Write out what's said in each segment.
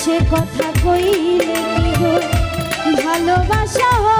সে কথা কইলে কি ভালোবাসা হয়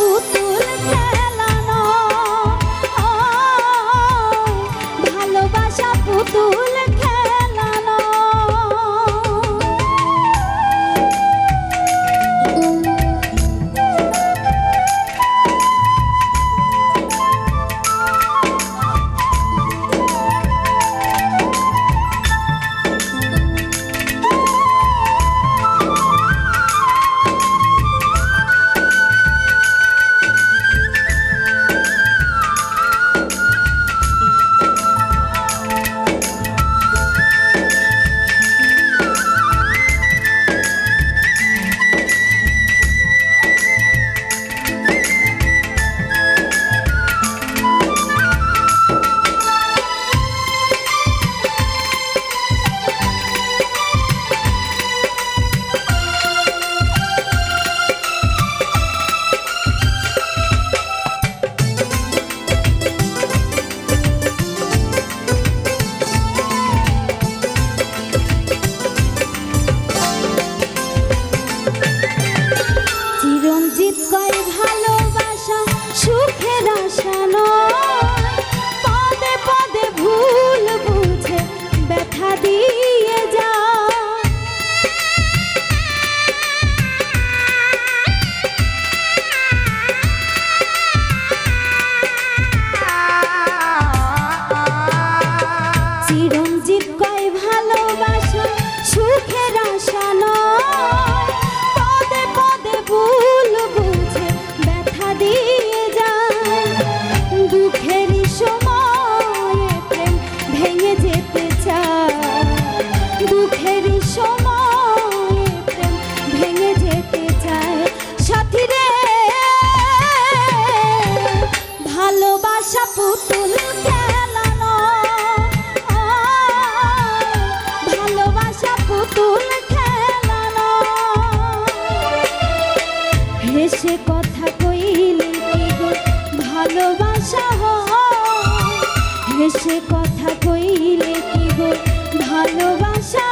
Ut সে ভালোবাসা কথা কইলে কি গো? ভালোবাসা হেসে কথা কইলে কি গো? ভালোবাসা